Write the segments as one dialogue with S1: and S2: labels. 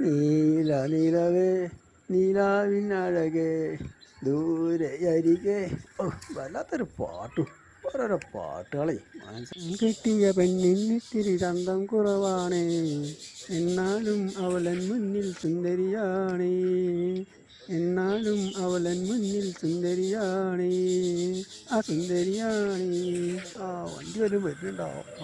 S1: നീല നീലവേ നീലാവിനഴകേ ദൂരെ അരികെ ഓ വല്ലാത്തൊരു പാട്ടും. ഓരോരോ പാട്ടുകളെ. മനസ്സിൽ കിട്ടിയ പെണ്ണിന്നിത്തിരി ചന്തം കുറവാണ്. എന്നാലും അവളൻ മുന്നിൽ സുന്ദരിയാണ്. എന്നാലും അവളൻ മുന്നിൽ സുന്ദരിയാണ്. ആ സുന്ദരിയാണ്. ആ വണ്ടി വരും വരുന്നുണ്ടാവും.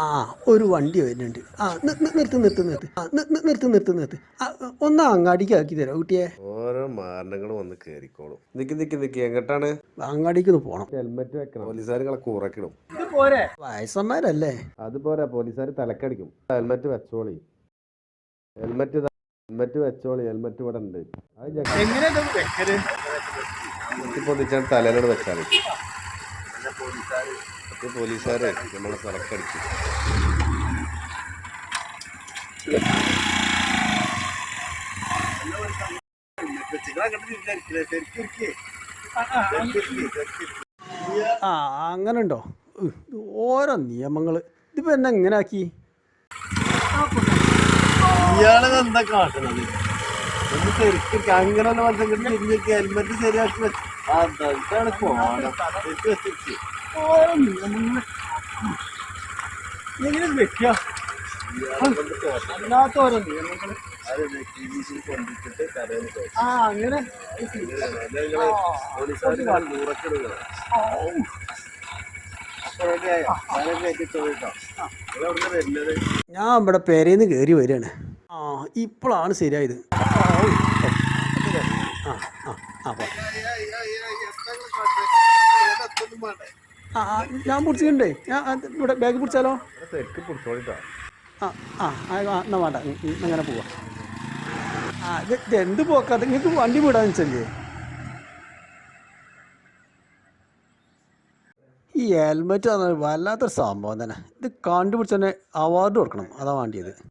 S1: ആ ഒരു വണ്ടി വരുന്നുണ്ട്. ആ നിർത്തു നിർത്തു നിർത്ത് നിർത്ത് നിർത്ത്. ആ നിർത്ത് നിർത്ത് നിർത്ത്. ആ ഒന്ന് അങ്ങാടിക്ക് ആക്കി തരാം കുട്ടിയെ.
S2: ഓരോ മാരണങ്ങൾ വന്ന് കേറിക്കോളും. നിക്ക് നിക്ക് നിക്ക്. എങ്ങോട്ടാണ്?
S1: അങ്ങാടിക്ക് ഒന്ന് പോകണം
S2: ഹെൽമെറ്റ് വെക്കണം. പോലീസുകാരുകളെ കുറക്കിടും
S1: വയസ്സന്മാരല്ലേ?
S2: അത് പോരാ പോലീസുകാർ തലക്കടിക്കും. ഹെൽമെറ്റ് വെച്ചോളി. ഹെൽമെറ്റ് ഹെൽമെറ്റ് വെച്ചോളി. ഹെൽമെറ്റ് ഇവിടെ ഉണ്ട്. അത് ജക്കി പൊതിച്ചാൽ തലയിലോട് വെച്ചാൽ പോലീസുകാരെ നമ്മളെ തലക്കടിച്ചു
S1: ആ അങ്ങനെ ഉണ്ടോ ഓരോ നിയമങ്ങൾ ഇതിപ്പോ എന്നെ എങ്ങനെ ആക്കി?
S2: ഇയാളെ എന്താ കാട്ടണത്? ഒന്ന് ശരിക്കും അങ്ങനെ തിരിഞ്ഞൊക്കെ ഹെൽമെറ്റ് ശരിയാക്കി വെച്ചു. അതാണ് പോണം ശരിക്ക് വെച്ചിട്ട്
S1: ഓരോ നിയമങ്ങൾ എങ്ങനെ വെക്കുക അല്ലാത്ത ഓരോ നിയമങ്ങൾ ആ അങ്ങനെ? ഞാൻ ഇവിടെ പേരേന്ന് കേറി വരികയാണ്. ഇപ്പോഴാണ് ശരിയായത്. ആ. ആ ആ, ഞാൻ പിടിച്ചിട്ടുണ്ടേ. ഞാൻ ഇവിടെ ബാഗ് പിടിച്ചാലോ? ആ ആ എന്നാ വേണ്ട. അങ്ങനെ പോവാം. ആ ഇത് എന്ത് പോക്കാത്ത നിങ്ങൾക്ക് വണ്ടി വിടാന്ന് വെച്ചല്ലേ ഈ ഹെൽമെറ്റ് വല്ലാത്തൊരു സംഭവം തന്നെ. ഇത് കണ്ടുപിടിച്ച് തന്നെ അവാർഡ് കൊടുക്കണം. അതാ വേണ്ടിയത്.